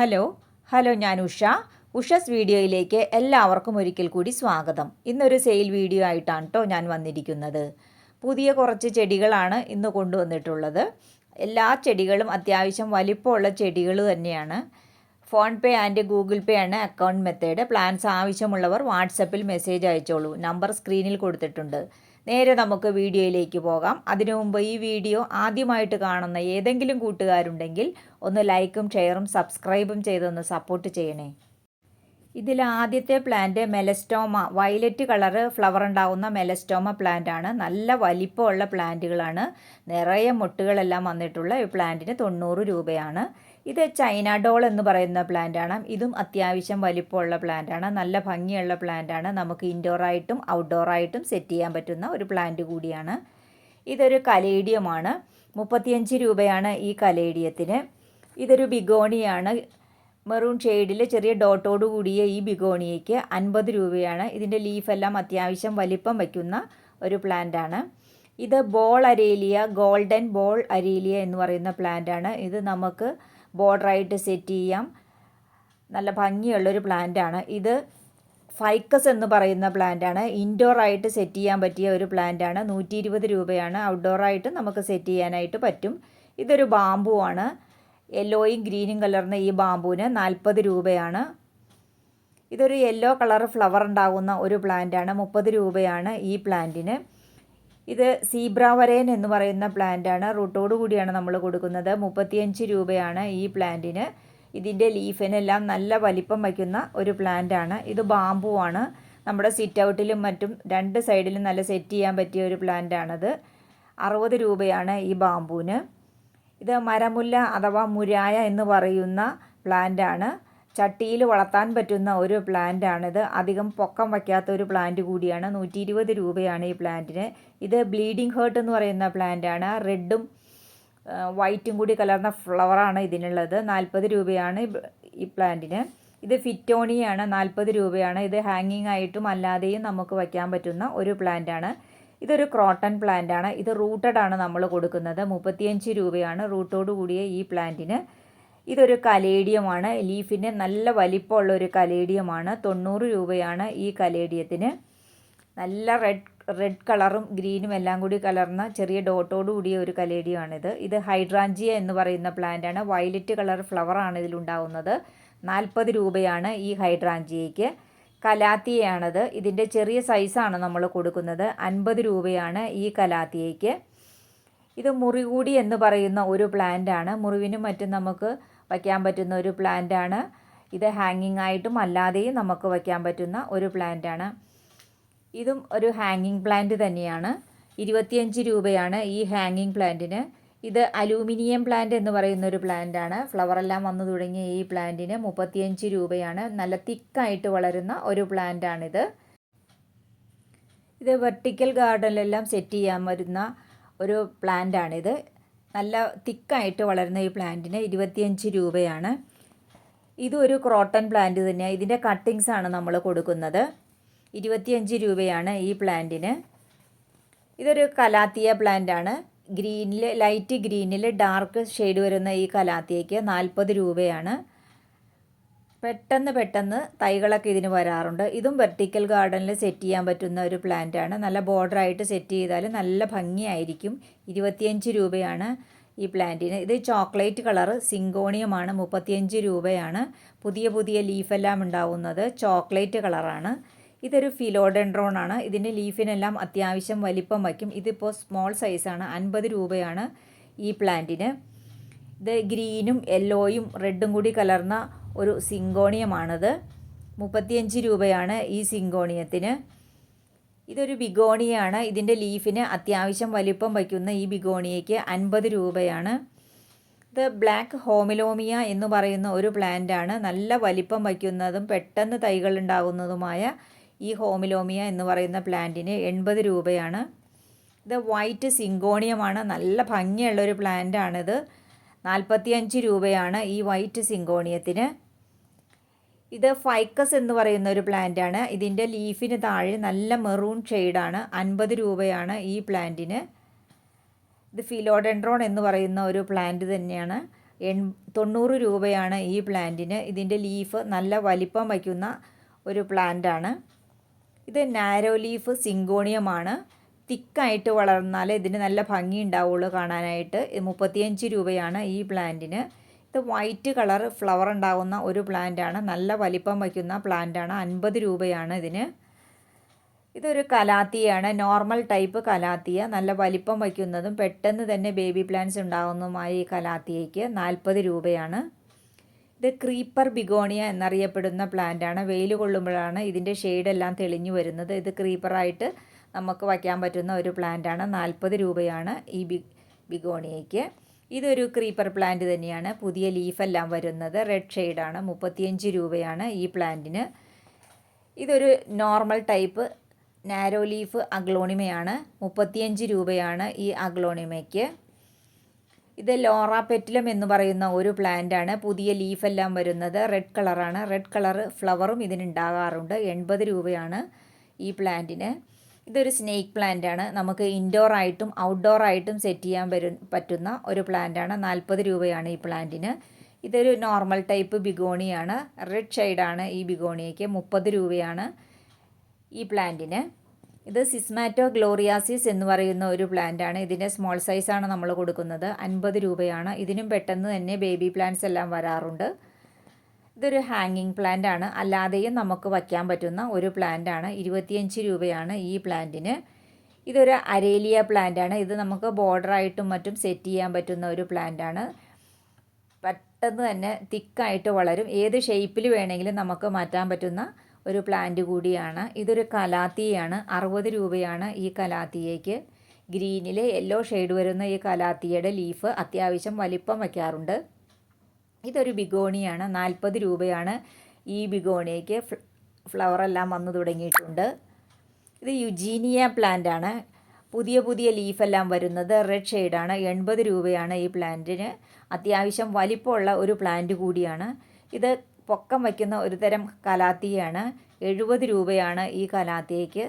Hello hello ഞാൻ ഉഷ. ഉഷസ് വീഡിയോയിലേക്ക് എല്ലാവർക്കും ഒരിക്കൽ കൂടി സ്വാഗതം. ഇന്നൊരു സെയിൽ വീഡിയോ ആയിട്ടാണ് കേട്ടോ ഞാൻ വന്നിരിക്കുന്നത്. പുതിയ കുറച്ച് ചെടികളാണ് ഇന്ന് കൊണ്ടുവന്നിട്ടുള്ളത്. എല്ലാ ചെടികളും അത്യാവശ്യം വലിപ്പമുള്ള ചെടികൾ തന്നെയാണ്. PhonePe and Google Pay ആണ് അക്കൗണ്ട് മെത്തേഡ്. പ്ലാൻസ് ആവശ്യമുള്ളവർ വാട്സപ്പിൽ മെസ്സേജ് അയച്ചോളൂ. നമ്പർ സ്ക്രീനിൽ കൊടുത്തിട്ടുണ്ട്. നേരെ നമുക്ക് വീഡിയോയിലേക്ക് പോകാം. അതിനു മുമ്പ് ഈ വീഡിയോ ആദ്യമായിട്ട് കാണുന്ന ഏതെങ്കിലും കൂട്ടുകാരുണ്ടെങ്കിൽ ഒന്ന് ലൈക്കും ഷെയറും സബ്സ്ക്രൈബും ചെയ്തൊന്ന് സപ്പോർട്ട് ചെയ്യണേ. ഇതിൽ ആദ്യത്തെ plant melastoma. Violet colour flower ഉണ്ടാകുന്ന മെലസ്റ്റോമ പ്ലാന്റ് ആണ്. നല്ല വലിപ്പമുള്ള പ്ലാന്റുകളാണ്. നിറയെ മുട്ടുകളെല്ലാം വന്നിട്ടുള്ള ഈ പ്ലാന്റിന് തൊണ്ണൂറ് രൂപയാണ്. ഇത് ചൈന ഡോൾ എന്ന് പറയുന്ന പ്ലാന്റ് ആണ്. ഇതും അത്യാവശ്യം വലിപ്പമുള്ള പ്ലാന്റ് ആണ്. നല്ല ഭംഗിയുള്ള പ്ലാന്റ് ആണ്. നമുക്ക് ഔട്ട്ഡോർ ആയിട്ടും സെറ്റ് ചെയ്യാൻ പറ്റുന്ന ഒരു പ്ലാന്റ് കൂടിയാണ്. ഇതൊരു കലേഡിയമാണ്. മുപ്പത്തിയഞ്ച് രൂപയാണ് ഈ കലേഡിയത്തിന്. ഇതൊരു ബിഗോണിയാണ്. മെറൂൺ ഷെയ്ഡിൽ ചെറിയ ഡോട്ടോട് കൂടിയ ഈ ബിഗോണിയയ്ക്ക് അൻപത് രൂപയാണ്. ഇതിന്റെ ലീഫെല്ലാം അത്യാവശ്യം വലിപ്പം വയ്ക്കുന്ന ഒരു പ്ലാന്റാണ് ഇത് ball aralia golden ball aralia എന്ന് പറയുന്ന പ്ലാന്റാണ് ഇത് നമുക്ക് ബോർഡറായിട്ട് സെറ്റ് ചെയ്യാം. നല്ല ഭംഗിയുള്ളൊരു പ്ലാന്റാണ്. ഇത് ഫൈക്കസ് എന്ന് പറയുന്ന പ്ലാന്റാണ്. ഇൻഡോർ ആയിട്ട് സെറ്റ് ചെയ്യാൻ പറ്റിയ ഒരു പ്ലാന്റാണ്. നൂറ്റി ഇരുപത് രൂപയാണ്. ഔട്ട്ഡോറായിട്ട് നമുക്ക് സെറ്റ് ചെയ്യാനായിട്ട് പറ്റും. ഇതൊരു ബാമ്പു ആണ് യെല്ലോയും ഗ്രീനും കലർന്ന ഈ ബാമ്പുവിന് നാൽപ്പത് രൂപയാണ്. ഇതൊരു യെല്ലോ കളർ ഫ്ലവർ ഉണ്ടാകുന്ന ഒരു പ്ലാന്റാണ്. മുപ്പത് രൂപയാണ് ഈ പ്ലാന്റിന്. ഇത് സീബ്രാവരേൻ എന്ന് പറയുന്ന പ്ലാന്റാണ് റൂട്ടോട് കൂടിയാണ് നമ്മൾ കൊടുക്കുന്നത്. മുപ്പത്തിയഞ്ച് രൂപയാണ് ഈ പ്ലാന്റിന് ഇതിന്റെ ലീഫിനെല്ലാം നല്ല വലിപ്പം വയ്ക്കുന്ന ഒരു പ്ലാന്റാണ് ഇത് ബാമ്പു ആണ്. നമ്മുടെ സിറ്റ് ഔട്ടിലും മറ്റും രണ്ട് സൈഡിലും നല്ല സെറ്റ് ചെയ്യാൻ പറ്റിയ ഒരു പ്ലാന്റാണത് അറുപത് രൂപയാണ് ഈ ബാമ്പുവിന് ഇത് മരമുല്ല അഥവാ മുരായ എന്ന് പറയുന്ന പ്ലാന്റാണ് ചട്ടിയിൽ വളർത്താൻ പറ്റുന്ന ഒരു പ്ലാന്റാണിത്. അധികം പൊക്കം വയ്ക്കാത്ത ഒരു പ്ലാന്റ് കൂടിയാണ്. നൂറ്റി ഇരുപത് രൂപയാണ് ഈ പ്ലാന്റിന്. ഇത് ബ്ലീഡിങ് ഹേർട്ട് എന്ന് പറയുന്ന പ്ലാന്റാണ്. റെഡും വൈറ്റും കൂടി കലർന്ന ഫ്ലവറാണ് ഇതിനുള്ളത്. നാൽപ്പത് രൂപയാണ് ഈ പ്ലാന്റിന്. ഇത് ഫിറ്റോണിയാണ്. നാൽപ്പത് രൂപയാണ്. ഇത് ഹാങ്ങിങ് ആയിട്ടും അല്ലാതെയും നമുക്ക് വയ്ക്കാൻ പറ്റുന്ന ഒരു പ്ലാന്റാണ്. ഇതൊരു ക്രോട്ടൺ പ്ലാന്റ് ആണ് ഇത് റൂട്ടഡ് ആണ് നമ്മൾ കൊടുക്കുന്നത്. മുപ്പത്തിയഞ്ച് രൂപയാണ് റൂട്ടോടു കൂടിയ ഈ പ്ലാന്റിന്. ഇതൊരു കലേഡിയമാണ്. ലീഫിന് നല്ല വലിപ്പമുള്ള ഒരു കലേഡിയമാണ്. തൊണ്ണൂറ് രൂപയാണ് ഈ കലേഡിയത്തിന്. നല്ല റെഡ് റെഡ് കളറും ഗ്രീനും എല്ലാം കൂടി കലർന്ന ചെറിയ ഡോട്ടോട് കൂടിയ ഒരു കലേഡിയമാണിത്. ഇത് ഹൈഡ്രാഞ്ചിയ എന്ന് പറയുന്ന പ്ലാന്റാണ്. വയലറ്റ് കളർ ഫ്ലവറാണ് ഇതിലുണ്ടാവുന്നത്. നാൽപ്പത് രൂപയാണ് ഈ ഹൈഡ്രാഞ്ചിയയ്ക്ക്. കലാത്തിയയാണത്. ഇതിന്റെ ചെറിയ സൈസാണ് നമ്മൾ കൊടുക്കുന്നത്. അൻപത് രൂപയാണ് ഈ കലാത്തിയയ്ക്ക്. ഇത് മുറികൂടി എന്ന് പറയുന്ന ഒരു പ്ലാന്റാണ്. മുറിവിനും മറ്റും നമുക്ക് വയ്ക്കാൻ പറ്റുന്ന ഒരു പ്ലാന്റ് ആണ്. ഇത് ഹാങ്ങിങ് ആയിട്ടും അല്ലാതെയും നമുക്ക് വയ്ക്കാൻ പറ്റുന്ന ഒരു പ്ലാന്റ് ആണ്. ഇതും ഒരു ഹാങ്ങിങ് പ്ലാന്റ് തന്നെയാണ്. ഇരുപത്തിയഞ്ച് രൂപയാണ് ഈ ഹാങ്ങിങ് പ്ലാന്റിന് ഇത് അലൂമിനിയം പ്ലാന്റ് എന്ന് പറയുന്ന ഒരു പ്ലാന്റ് ആണ്. ഫ്ലവറെല്ലാം വന്നു തുടങ്ങിയ ഈ പ്ലാന്റിന് മുപ്പത്തിയഞ്ച് രൂപയാണ്. നല്ല തിക്കായിട്ട് വളരുന്ന ഒരു പ്ലാന്റ് ഇത് വെർട്ടിക്കൽ ഗാർഡനിലെല്ലാം സെറ്റ് ചെയ്യാൻ വരുന്ന ഒരു പ്ലാന്റ് ആണിത്. നല്ല തിക്കായിട്ട് വളരുന്ന ഈ പ്ലാന്റിന് ഇരുപത്തിയഞ്ച് രൂപയാണ്. ഇതൊരു ക്രോട്ടൺ പ്ലാന്റ് തന്നെയാണ് ഇതിന്റെ കട്ടിങ്സ് ആണ് നമ്മൾ കൊടുക്കുന്നത്. ഇരുപത്തിയഞ്ച് രൂപയാണ് ഈ പ്ലാന്റിന്. ഇതൊരു കലാത്തിയ പ്ലാന്റ് ആണ്. ഗ്രീനിൽ ലൈറ്റ് ഗ്രീനിൽ ഡാർക്ക് ഷെയ്ഡ് വരുന്ന ഈ കലാത്തിയയ്ക്ക് നാൽപ്പത് രൂപയാണ്. പെട്ടെന്ന് പെട്ടെന്ന് തൈകളൊക്കെ ഇതിന് വരാറുണ്ട്. ഇതും വെർട്ടിക്കൽ ഗാർഡനിൽ സെറ്റ് ചെയ്യാൻ പറ്റുന്ന ഒരു പ്ലാന്റാണ് നല്ല ബോർഡറായിട്ട് സെറ്റ് ചെയ്താൽ നല്ല ഭംഗിയായിരിക്കും. ഇരുപത്തിയഞ്ച് രൂപയാണ് ഈ പ്ലാന്റിന് ഇത് ചോക്ലേറ്റ് കളർ സിങ്കോണിയമാണ് മുപ്പത്തിയഞ്ച് രൂപയാണ്. പുതിയ പുതിയ ലീഫെല്ലാം ഉണ്ടാവുന്നത് ചോക്ലേറ്റ് കളറാണ് ഇതൊരു ഫിലോഡെൻഡ്രോൺ ആണ്. ഇതിന്റെ ലീഫിനെല്ലാം അത്യാവശ്യം വലിപ്പം വയ്ക്കും. ഇതിപ്പോൾ സ്മോൾ സൈസാണ് അൻപത് രൂപയാണ് ഈ പ്ലാന്റിന് ഇത് ഗ്രീനും യെല്ലോയും റെഡും കൂടി കലർന്ന ഒരു സിങ്കോണിയമാണത്. മുപ്പത്തിയഞ്ച് രൂപയാണ് ഈ സിങ്കോണിയത്തിന്. ഇതൊരു ബിഗോണിയാണ്. ഇതിന്റെ ലീഫിന് അത്യാവശ്യം വലിപ്പം വയ്ക്കുന്ന ഈ ബിഗോണിയയ്ക്ക് അൻപത് രൂപയാണ്. ഇത് ബ്ലാക്ക് ഹോമിലോമിയ എന്ന് പറയുന്ന ഒരു പ്ലാന്റാണ്. നല്ല വലിപ്പം വയ്ക്കുന്നതും പെട്ടെന്ന് തൈകൾ ഉണ്ടാകുന്നതുമായ ഈ ഹോമിലോമിയ എന്ന് പറയുന്ന പ്ലാന്റിന് എൺപത് രൂപയാണ്. ഇത് വൈറ്റ് സിങ്കോണിയമാണ്. നല്ല ഭംഗിയുള്ള ഒരു പ്ലാന്റാണിത്. നാൽപ്പത്തിയഞ്ച് രൂപയാണ് ഈ വൈറ്റ് സിങ്കോണിയത്തിന്. ഇത് ഫൈക്കസ് എന്ന് പറയുന്ന ഒരു പ്ലാന്റ് ആണ് ഇതിന്റെ ലീഫിന് താഴെ നല്ല മെറൂൺ ഷെയ്ഡാണ്. അൻപത് രൂപയാണ് ഈ പ്ലാന്റിന്. ഇത് ഫിലോഡെൻഡ്രോൺ എന്ന് പറയുന്ന ഒരു പ്ലാന്റ് തന്നെയാണ്. എൺ തൊണ്ണൂറ് രൂപയാണ് ഈ പ്ലാന്റിന്. ഇതിന്റെ ലീഫ് നല്ല വലിപ്പം വയ്ക്കുന്ന ഒരു പ്ലാന്റാണ്. ഇത് നാരോ ലീഫ് സിങ്കോണിയമാണ്. തിക്കായിട്ട് വളർന്നാൽ ഇതിന് നല്ല ഭംഗി ഉണ്ടാവുള്ളൂ കാണാനായിട്ട് മുപ്പത്തിയഞ്ച് രൂപയാണ് ഈ പ്ലാന്റിന്. ഇത് വൈറ്റ് കളർ ഫ്ലവർ ഉണ്ടാകുന്ന ഒരു പ്ലാന്റാണ്. നല്ല വലിപ്പം വയ്ക്കുന്ന പ്ലാന്റാണ്. അൻപത് രൂപയാണ് ഇതിന്. ഇതൊരു കലാത്തിയാണ്. Normal type calathea. നല്ല വലിപ്പം വയ്ക്കുന്നതും പെട്ടെന്ന് തന്നെ ബേബി പ്ലാന്റ്സ് ഉണ്ടാകുന്നതുമായ ഈ കലാത്തിയയ്ക്ക് നാൽപ്പത് രൂപയാണ്. ഇത് ക്രീപ്പർ ബിഗോണിയ എന്നറിയപ്പെടുന്ന പ്ലാന്റാണ്. വെയിൽ കൊള്ളുമ്പോഴാണ് ഇതിന്റെ ഷെയ്ഡെല്ലാം തെളിഞ്ഞു വരുന്നത്. ഇത് ക്രീപ്പറായിട്ട് നമുക്ക് വയ്ക്കാൻ പറ്റുന്ന ഒരു പ്ലാന്റാണ്. നാൽപ്പത് രൂപയാണ് ഈ ബി ബിഗോണിയയ്ക്ക്. ഇതൊരു ക്രീപ്പർ പ്ലാന്റ് തന്നെയാണ്. പുതിയ ലീഫെല്ലാം വരുന്നത്. റെഡ് ഷെയ്ഡാണ് മുപ്പത്തിയഞ്ച് രൂപയാണ് ഈ പ്ലാന്റിന്. ഇതൊരു നോർമൽ ടൈപ്പ് നാരോ ലീഫ് അഗ്ലോണിമയാണ്. മുപ്പത്തിയഞ്ച് രൂപയാണ് ഈ അഗ്ലോണിമയ്ക്ക്. ഇത് ലോറ പെറ്റിലം എന്ന് പറയുന്ന ഒരു പ്ലാന്റാണ് പുതിയ ലീഫെല്ലാം വരുന്നത്. റെഡ് കളറാണ് റെഡ് കളർ ഫ്ലവറും ഇതിനുണ്ടാകാറുണ്ട് എൺപത് രൂപയാണ് ഈ പ്ലാന്റിന്. ഇതൊരു സ്നേക്ക് പ്ലാന്റ് ആണ്. നമുക്ക് ഇൻഡോർ ആയിട്ടും ഔട്ട്ഡോർ ആയിട്ടും സെറ്റ് ചെയ്യാൻ വരും പറ്റുന്ന ഒരു പ്ലാന്റ് ആണ്. നാൽപ്പത് രൂപയാണ് ഈ പ്ലാന്റിന് ഇതൊരു നോർമൽ ടൈപ്പ് ബിഗോണിയാണ്. റെഡ് ഷെയ്ഡാണ് ഈ ബിഗോണിയയ്ക്ക്. മുപ്പത് രൂപയാണ് ഈ പ്ലാന്റിന് ഇത് സിസ്മാറ്റോ ഗ്ലോറിയാസിസ് എന്ന് പറയുന്ന ഒരു പ്ലാന്റ് ആണ്. ഇതിന്റെ സ്മോൾ സൈസാണ് നമ്മൾ കൊടുക്കുന്നത്. അൻപത് രൂപയാണ്. ഇതിനും പെട്ടെന്ന് തന്നെ ബേബി പ്ലാന്റ്സ് എല്ലാം വരാറുണ്ട്. ഇതൊരു ഹാങ്ങിങ് പ്ലാന്റ് ആണ്. അല്ലാതെയും നമുക്ക് വയ്ക്കാൻ പറ്റുന്ന ഒരു പ്ലാന്റ് ആണ്. ഇരുപത്തിയഞ്ച് രൂപയാണ് ഈ പ്ലാന്റിന് ഇതൊരു അരേലിയ പ്ലാന്റ് ആണ്. ഇത് നമുക്ക് ബോർഡറായിട്ടും മറ്റും സെറ്റ് ചെയ്യാൻ പറ്റുന്ന ഒരു പ്ലാന്റ് ആണ്. പെട്ടെന്ന് തന്നെ തിക്കായിട്ട് വളരും. ഏത് ഷേപ്പിൽ വേണമെങ്കിലും നമുക്ക് മാറ്റാൻ പറ്റുന്ന ഒരു പ്ലാന്റ് കൂടിയാണ്. ഇതൊരു കലാത്തിയാണ്. അറുപത് രൂപയാണ് ഈ കലാത്തിയയ്ക്ക്. ഗ്രീനിൽ യെല്ലോ ഷെയ്ഡ് വരുന്ന ഈ കലാത്തിയുടെ ലീഫ് അത്യാവശ്യം വലിപ്പം വയ്ക്കാറുണ്ട്. ഇതൊരു ബിഗോണിയാണ്. നാൽപ്പത് രൂപയാണ് ഈ ബിഗോണിയയ്ക്ക് ഫ്ലവറെല്ലാം വന്നു തുടങ്ങിയിട്ടുണ്ട്. ഇത് യുജീനിയ പ്ലാന്റ് ആണ് പുതിയ പുതിയ ലീഫെല്ലാം വരുന്നത് റെഡ് ഷെയ്ഡാണ്. എൺപത് രൂപയാണ് ഈ പ്ലാന്റിന്. അത്യാവശ്യം വലിപ്പമുള്ള ഒരു പ്ലാന്റ് കൂടിയാണ്. ഇത് പൊക്കം വയ്ക്കുന്ന ഒരു തരം കലാത്തിയാണ്. എഴുപത് രൂപയാണ് ഈ കലാത്തിയയ്ക്ക്.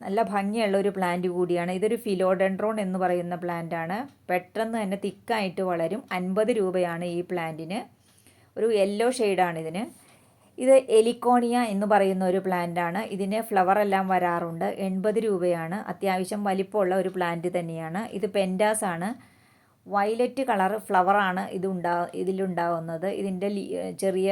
നല്ല ഭംഗിയുള്ള ഒരു പ്ലാന്റ് കൂടിയാണ്. ഇതൊരു ഫിലോഡെൻഡ്രോൺ എന്ന് പറയുന്ന പ്ലാന്റാണ് പെട്ടെന്ന് തന്നെ തിക്കായിട്ട് വളരും. അൻപത് രൂപയാണ് ഈ പ്ലാന്റിന് ഒരു യെല്ലോ ഷെയ്ഡാണ് ഇതിന്. ഇത് എലിക്കോണിയ എന്ന് പറയുന്ന ഒരു പ്ലാന്റാണ് ഇതിന് ഫ്ലവർ എല്ലാം വരാറുണ്ട്. എൺപത് രൂപയാണ്. അത്യാവശ്യം വലിപ്പമുള്ള ഒരു പ്ലാന്റ് തന്നെയാണ്. ഇത് പെൻഡാസ് ആണ്. വയലറ്റ് കളർ ഫ്ലവറാണ് ഇത് ഉണ്ടാ ഇതിലുണ്ടാകുന്നത് ഇതിന്റെ ചെറിയ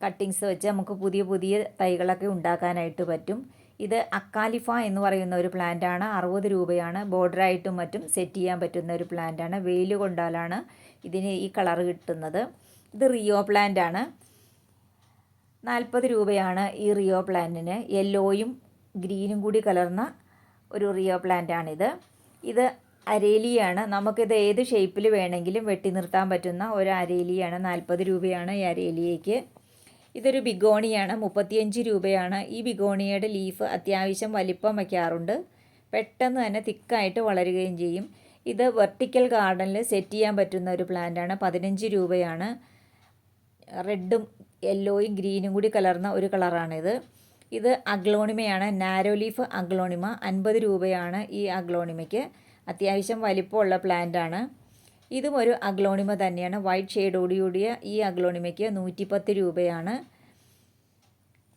കട്ടിങ്സ് വെച്ച് നമുക്ക് പുതിയ പുതിയ തൈകളൊക്കെ ഉണ്ടാക്കാനായിട്ട് പറ്റും. ഇത് അക്കാലിഫ എന്ന് പറയുന്ന ഒരു പ്ലാന്റാണ് അറുപത് രൂപയാണ്. ബോർഡറായിട്ടും മറ്റും സെറ്റ് ചെയ്യാൻ പറ്റുന്ന ഒരു പ്ലാന്റാണ് വെയിൽ കൊണ്ടാലാണ് ഇതിന് ഈ കളർ കിട്ടുന്നത്. ഇത് റിയോ പ്ലാന്റ് ആണ്. നാൽപ്പത് രൂപയാണ് ഈ റിയോ പ്ലാന്റിന് യെല്ലോയും ഗ്രീനും കൂടി കലർന്ന ഒരു റിയോ പ്ലാന്റാണിത് ഇത് അരേലിയാണ്. നമുക്കിത് ഏത് ഷേപ്പിൽ വേണമെങ്കിലും വെട്ടി നിർത്താൻ പറ്റുന്ന ഒരു അരേലിയാണ്. നാൽപ്പത് രൂപയാണ് ഈ അരേലിയയ്ക്ക് ഇതൊരു ബിഗോണിയാണ്. മുപ്പത്തിയഞ്ച് രൂപയാണ് ഈ ബിഗോണിയയുടെ ലീഫ് അത്യാവശ്യം വലിപ്പം വയ്ക്കാറുണ്ട്. പെട്ടെന്ന് തന്നെ തിക്കായിട്ട് വളരുകയും ചെയ്യും. ഇത് വെർട്ടിക്കൽ ഗാർഡനിൽ സെറ്റ് ചെയ്യാൻ പറ്റുന്ന ഒരു പ്ലാന്റാണ്. പതിനഞ്ച് രൂപയാണ്. റെഡും യെല്ലോയും ഗ്രീനും കൂടി കലർന്ന ഒരു കളറാണിത്. ഇത് അഗ്ലോണിമയാണ്. Narrow leaf aglaonema. അൻപത് രൂപയാണ് ഈ അഗ്ലോണിമയ്ക്ക്. അത്യാവശ്യം വലിപ്പമുള്ള പ്ലാന്റാണ്. ഇതും ഒരു അഗ്ലോണിമ തന്നെയാണ്. വൈറ്റ് ഷെയ്ഡോടുകൂടിയ ഈ അഗ്ലോണിമയ്ക്ക് നൂറ്റിപ്പത്ത് രൂപയാണ്.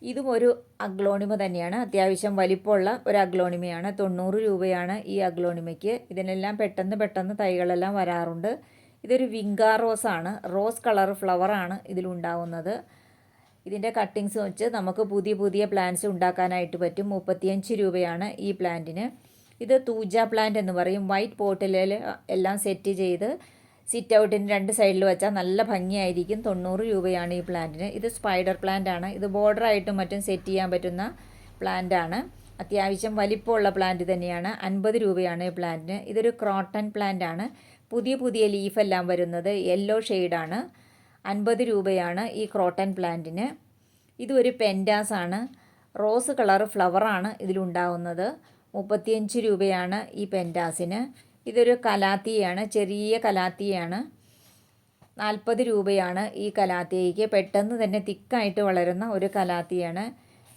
ഇതും ഒരു അഗ്ലോണിമ തന്നെയാണ്. അത്യാവശ്യം വലിപ്പമുള്ള ഒരു അഗ്ലോണിമയാണ്. തൊണ്ണൂറ് രൂപയാണ് ഈ അഗ്ലോണിമയ്ക്ക്. ഇതിനെല്ലാം പെട്ടെന്ന് പെട്ടെന്ന് തൈകളെല്ലാം വരാറുണ്ട്. ഇതൊരു വിങ്കാ ആണ്. റോസ് കളർ ഫ്ലവറാണ് ഇതിലുണ്ടാവുന്നത് ഇതിന്റെ കട്ടിങ്സ് വെച്ച് നമുക്ക് പുതിയ പുതിയ പ്ലാന്റ്സ് ഉണ്ടാക്കാനായിട്ട് പറ്റും. മുപ്പത്തിയഞ്ച് രൂപയാണ് ഈ പ്ലാന്റിന്. ഇത് തൂജ പ്ലാന്റ് എന്ന് പറയും. വൈറ്റ് പോട്ടിൽ എല്ലാം സെറ്റ് ചെയ്ത് സിറ്റ് ഔട്ടിന് രണ്ട് സൈഡിൽ വെച്ചാൽ നല്ല ഭംഗിയായിരിക്കും. തൊണ്ണൂറ് രൂപയാണ് ഈ പ്ലാന്റിന് ഇത് സ്പൈഡർ പ്ലാന്റ് ആണ്. ഇത് ബോർഡറായിട്ടും മറ്റും സെറ്റ് ചെയ്യാൻ പറ്റുന്ന പ്ലാന്റ് ആണ്. അത്യാവശ്യം വലിപ്പമുള്ള പ്ലാന്റ് തന്നെയാണ്. അൻപത് രൂപയാണ് ഈ പ്ലാന്റിന് ഇതൊരു ക്രോട്ടൺ പ്ലാന്റ് ആണ്. പുതിയ പുതിയ ലീഫെല്ലാം വരുന്നത് യെല്ലോ ഷെയ്ഡാണ് അൻപത് രൂപയാണ് ഈ ക്രോട്ടൺ പ്ലാന്റിന് ഇതൊരു പെൻഡാസ് ആണ്. റോസ് കളർ ഫ്ലവറാണ് ഇതിലുണ്ടാവുന്നത്. മുപ്പത്തിയഞ്ച് രൂപയാണ് ഈ പെന്റാസിന് ഇതൊരു കലാത്തിയാണ് ചെറിയ കലാത്തിയാണ്. നാൽപ്പത് രൂപയാണ് ഈ കലാത്തിയയ്ക്ക്. പെട്ടെന്ന് തന്നെ തിക്കായിട്ട് വളരുന്ന ഒരു കലാത്തിയാണ്.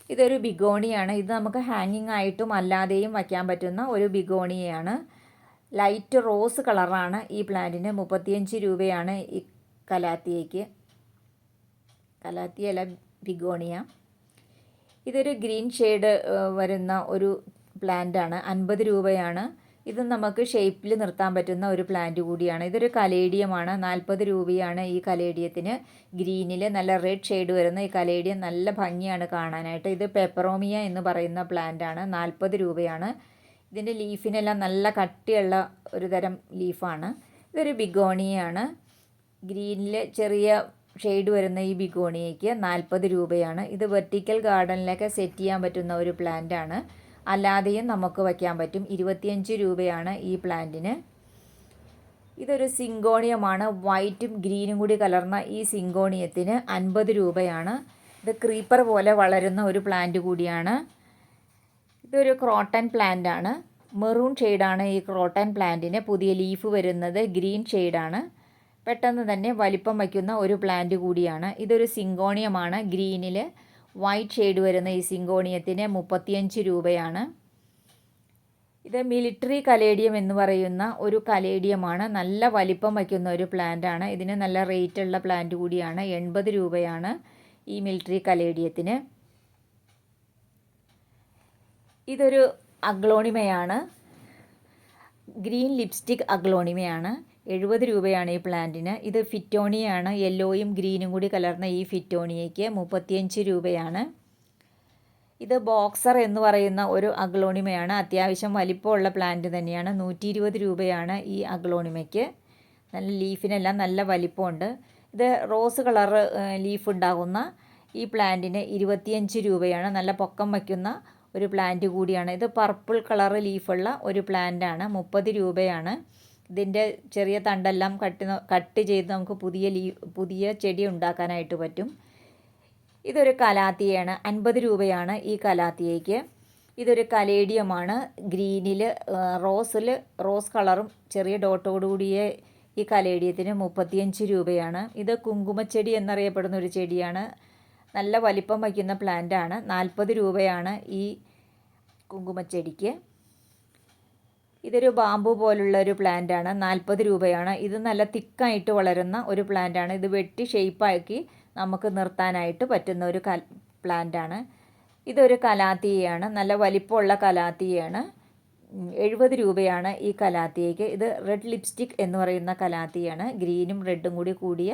ഇതൊരു ബിഗോണിയാണ്. ഇത് നമുക്ക് ഹാങ്ങിങ് ആയിട്ടും അല്ലാതെയും വയ്ക്കാൻ പറ്റുന്ന ഒരു ബിഗോണിയാണ്. ലൈറ്റ് റോസ് കളറാണ് ഈ പ്ലാന്റിന് മുപ്പത്തിയഞ്ച് രൂപയാണ് ഈ കലാത്തിയയ്ക്ക്. കലാത്തിയല്ല ബിഗോണിയ. ഇതൊരു ഗ്രീൻ ഷെയ്ഡ് വരുന്ന ഒരു പ്ലാന്റാണ്. അൻപത് രൂപയാണ്. ഇത് നമുക്ക് ഷേപ്പിൽ നിർത്താൻ പറ്റുന്ന ഒരു പ്ലാന്റ് കൂടിയാണ്. ഇതൊരു കലേഡിയമാണ്. നാൽപ്പത് രൂപയാണ് ഈ കലേഡിയത്തിന്. ഗ്രീനിൽ നല്ല റെഡ് ഷെയ്ഡ് വരുന്ന ഈ കലേഡിയം നല്ല ഭംഗിയാണ് കാണാനായിട്ട്. ഇത് പെപ്പറോമിയ എന്ന് പറയുന്ന പ്ലാന്റാണ്. നാൽപ്പത് രൂപയാണ്. ഇതിന്റെ ലീഫിനെല്ലാം നല്ല കട്ടിയുള്ള ഒരു തരം ലീഫാണ്. ഇതൊരു ബിഗോണിയാണ് ഗ്രീനിൽ ചെറിയ ഷെയ്ഡ് വരുന്ന ഈ ബിഗോണിയയ്ക്ക് നാൽപ്പത് രൂപയാണ്. ഇത് വെർട്ടിക്കൽ ഗാർഡനിലൊക്കെ സെറ്റ് ചെയ്യാൻ പറ്റുന്ന ഒരു പ്ലാന്റാണ്. അല്ലാതെയും നമുക്ക് വയ്ക്കാൻ പറ്റും. ഇരുപത്തിയഞ്ച് രൂപയാണ് ഈ പ്ലാന്റിന്. ഇതൊരു സിങ്കോണിയമാണ്. വൈറ്റും ഗ്രീനും കൂടി കലർന്ന ഈ സിങ്കോണിയത്തിന് അൻപത് രൂപയാണ്. ഇത് ക്രീപ്പർ പോലെ വളരുന്ന ഒരു പ്ലാന്റ് കൂടിയാണ്. ഇതൊരു ക്രോട്ടൻ പ്ലാന്റ് ആണ് മെറൂൺ ഷെയ്ഡാണ് ഈ ക്രോട്ടൻ പ്ലാന്റിന്. പുതിയ ലീഫ് വരുന്നത് ഗ്രീൻ ഷെയ്ഡാണ്. പെട്ടെന്ന് തന്നെ വലിപ്പം വയ്ക്കുന്ന ഒരു പ്ലാന്റ് കൂടിയാണ്. ഇതൊരു സിങ്കോണിയമാണ് ഗ്രീനിൽ വൈറ്റ് ഷെയ്ഡ് വരുന്ന ഈ സിങ്കോണിയത്തിന് മുപ്പത്തിയഞ്ച് രൂപയാണ്. ഇത് മിലിറ്ററി കലേഡിയം എന്ന് പറയുന്ന ഒരു കലേഡിയമാണ്. നല്ല വലിപ്പം വയ്ക്കുന്ന ഒരു പ്ലാന്റാണ് ഇതിന് നല്ല റേറ്റ് ഉള്ള പ്ലാന്റ് കൂടിയാണ്. എൺപത് രൂപയാണ് ഈ മിലിറ്ററി കലേഡിയത്തിന്. ഇതൊരു അഗ്ലോണിമയാണ്. Green lipstick അഗ്ലോണിമയാണ്. എഴുപത് രൂപയാണ് ഈ പ്ലാന്റിന്. ഇത് ഫിറ്റോണിയാണ് യെല്ലോയും ഗ്രീനും കൂടി കലർന്ന ഈ ഫിറ്റോണിയയ്ക്ക് മുപ്പത്തിയഞ്ച് രൂപയാണ്. ഇത് ബോക്സർ എന്ന് പറയുന്ന ഒരു അഗ്ലോണിമയാണ്. അത്യാവശ്യം വലിപ്പമുള്ള പ്ലാന്റ് തന്നെയാണ്. നൂറ്റി ഇരുപത് രൂപയാണ് ഈ അഗ്ലോണിമയ്ക്ക്. നല്ല ലീഫിനെല്ലാം നല്ല വലിപ്പമുണ്ട്. ഇത് റോസ് കളർ ലീഫ് ഉണ്ടാകുന്ന ഈ പ്ലാന്റിന് ഇരുപത്തിയഞ്ച് രൂപയാണ്. നല്ല പൊക്കം വയ്ക്കുന്ന ഒരു പ്ലാന്റ് കൂടിയാണ്. ഇത് പർപ്പിൾ കളർ ലീഫുള്ള ഒരു പ്ലാന്റാണ്. മുപ്പത് രൂപയാണ്. ഇതിന്റെ ചെറിയ തണ്ടെല്ലാം കട്ട് കട്ട് ചെയ്ത് നമുക്ക് പുതിയ ലീ പുതിയ ചെടി ഉണ്ടാക്കാനായിട്ട് പറ്റും. ഇതൊരു കലാത്തിയാണ്. അൻപത് രൂപയാണ് ഈ കലാത്തിയയ്ക്ക്. ഇതൊരു കലേഡിയമാണ്. ഗ്രീനിൽ റോസിൽ റോസ് കളറും ചെറിയ ഡോട്ടോടുകൂടിയ ഈ കലേഡിയത്തിന് മുപ്പത്തിയഞ്ച് രൂപയാണ്. ഇത് കുങ്കുമച്ചെടി എന്നറിയപ്പെടുന്ന ഒരു ചെടിയാണ്. നല്ല വലിപ്പം വയ്ക്കുന്ന പ്ലാന്റാണ്. നാൽപ്പത് രൂപയാണ് ഈ കുങ്കുമച്ചെടിക്ക്. ഇതൊരു ബാമ്പു പോലുള്ള ഒരു പ്ലാന്റ് ആണ് നാൽപ്പത് രൂപയാണ്. ഇത് നല്ല തിക്കായിട്ട് വളരുന്ന ഒരു പ്ലാന്റ് ആണ് ഇത് വെട്ടി ഷേപ്പാക്കി നമുക്ക് നിർത്താനായിട്ട് പറ്റുന്ന ഒരു കൽ ആണ് ഇതൊരു കലാത്തിയാണ് നല്ല വലിപ്പമുള്ള കലാത്തിയാണ് എഴുപത് രൂപയാണ് ഈ കലാത്തിയയ്ക്ക്. ഇത് റെഡ് ലിപ്സ്റ്റിക് എന്ന് പറയുന്ന കലാത്തിയാണ്. ഗ്രീനും റെഡും കൂടി കൂടിയ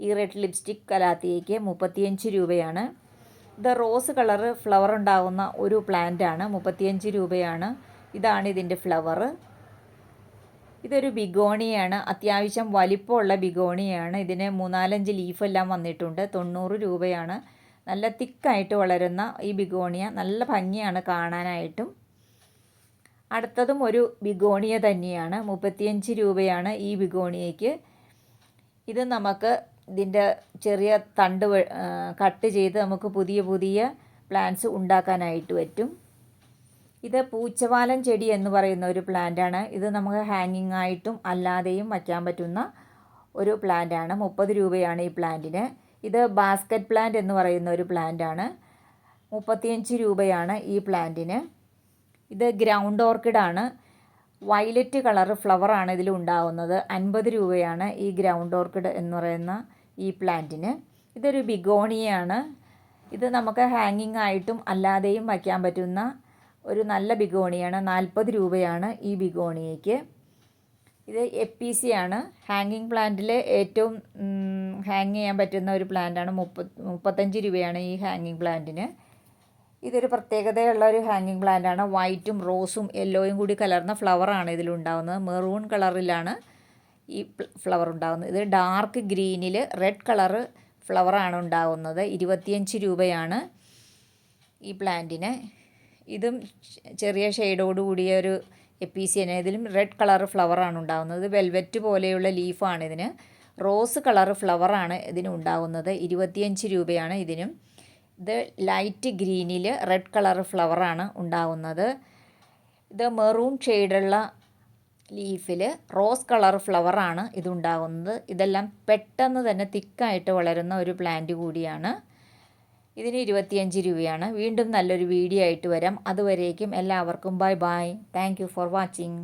ഈ റെഡ് ലിപ്സ്റ്റിക് കലാത്തിയയ്ക്ക് മുപ്പത്തിയഞ്ച് രൂപയാണ്. ഇത് റോസ് കളറ് ഫ്ലവർ ഉണ്ടാകുന്ന ഒരു പ്ലാന്റ് ആണ് മുപ്പത്തിയഞ്ച് രൂപയാണ്. ഇതാണ് ഇതിന്റെ ഫ്ലവർ ഇതൊരു ബിഗോണിയാണ്. അത്യാവശ്യം വലിപ്പമുള്ള ബിഗോണിയാണ്. ഇതിന് മൂന്നാലഞ്ച് ലീഫെല്ലാം വന്നിട്ടുണ്ട്. തൊണ്ണൂറ് രൂപയാണ്. നല്ല തിക്കായിട്ട് വളരുന്ന ഈ ബിഗോണിയ. നല്ല ഭംഗിയാണ് കാണാനായിട്ടും. അടുത്തതും ഒരു ബിഗോണിയ തന്നെയാണ്. മുപ്പത്തിയഞ്ച് രൂപയാണ് ഈ ബിഗോണിയയ്ക്ക്. ഇത് നമുക്ക് ഇതിന്റെ ചെറിയ തണ്ട് കട്ട് ചെയ്ത് നമുക്ക് പുതിയ പുതിയ പ്ലാന്റ്സ് ഉണ്ടാക്കാനായിട്ട് പറ്റും. ഇത് പൂച്ചവാലൻ ചെടി എന്ന് പറയുന്ന ഒരു പ്ലാന്റാണ് ഇത് നമുക്ക് ഹാങ്ങിങ് ആയിട്ടും അല്ലാതെയും വയ്ക്കാൻ പറ്റുന്ന ഒരു പ്ലാന്റാണ് മുപ്പത് രൂപയാണ് ഈ പ്ലാന്റിന് ഇത് ബാസ്ക്കറ്റ് പ്ലാന്റ് എന്ന് പറയുന്ന ഒരു പ്ലാന്റാണ് മുപ്പത്തിയഞ്ച് രൂപയാണ് ഈ പ്ലാന്റിന് ഇത് ഗ്രൗണ്ട് ഓർക്കിഡാണ് വയലറ്റ് കളർ ഫ്ലവറാണ് ഇതിൽ ഉണ്ടാകുന്നത് അൻപത് രൂപയാണ് ഈ ഗ്രൗണ്ട് ഓർക്കിഡ് എന്ന് പറയുന്ന ഈ പ്ലാന്റിന് ഇതൊരു ബിഗോണിയാണ് ഇത് നമുക്ക് ഹാങ്ങിങ് ആയിട്ടും അല്ലാതെയും വയ്ക്കാൻ പറ്റുന്ന ഒരു നല്ല ബിഗോണിയാണ് നാൽപ്പത് രൂപയാണ് ഈ ബിഗോണിയയ്ക്ക് ഇത് എ സി ആണ്. ഹാങ്ങിങ് പ്ലാന്റിൽ ഏറ്റവും ഹാങ് ചെയ്യാൻ പറ്റുന്ന ഒരു പ്ലാന്റാണ് മുപ്പ മുപ്പത്തഞ്ച് രൂപയാണ് ഈ ഹാങ്ങിങ് പ്ലാന്റിന് ഇതൊരു പ്രത്യേകതയുള്ള ഒരു ഹാങ്ങിങ് പ്ലാന്റാണ് വൈറ്റും റോസും യെല്ലോയും കൂടി കലർന്ന ഫ്ലവറാണ് ഇതിലുണ്ടാകുന്നത് മെറൂൺ കളറിലാണ് ഈ ഫ്ലവർ ഉണ്ടാകുന്നത് ഇത് ഡാർക്ക് ഗ്രീനിൽ റെഡ് കളറ് ഫ്ലവറാണ് ഉണ്ടാകുന്നത് ഇരുപത്തിയഞ്ച് രൂപയാണ് ഈ പ്ലാന്റിന് ഇതും ചെറിയ ഷെയ്ഡോട് കൂടിയ ഒരു എപ്പീസിയന ഇതിലും റെഡ് കളർ ഫ്ലവറാണ് ഉണ്ടാകുന്നത് വെൽവെറ്റ് പോലെയുള്ള ലീഫാണ് ഇതിന്. റോസ് കളർ ഫ്ലവറാണ് ഇതിന് ഉണ്ടാകുന്നത് ഇരുപത്തിയഞ്ച് രൂപയാണ് ഇതിനും. ഇത് ലൈറ്റ് ഗ്രീനിൽ റെഡ് കളർ ഫ്ലവറാണ് ഉണ്ടാകുന്നത് ഇത് മെറൂൺ ഷെയ്ഡുള്ള ലീഫിൽ റോസ് കളർ ഫ്ലവറാണ് ഇതുണ്ടാകുന്നത് ഇതെല്ലാം പെട്ടെന്ന് തന്നെ തിക്കായിട്ട് വളരുന്ന ഒരു പ്ലാന്റ് കൂടിയാണ്. ഇതിന് ഇരുപത്തിയഞ്ച് രൂപയാണ്. വീണ്ടും നല്ലൊരു വീഡിയോ ആയിട്ട് വരാം. അതുവരേക്കും എല്ലാവർക്കും bye bye. Thank for watching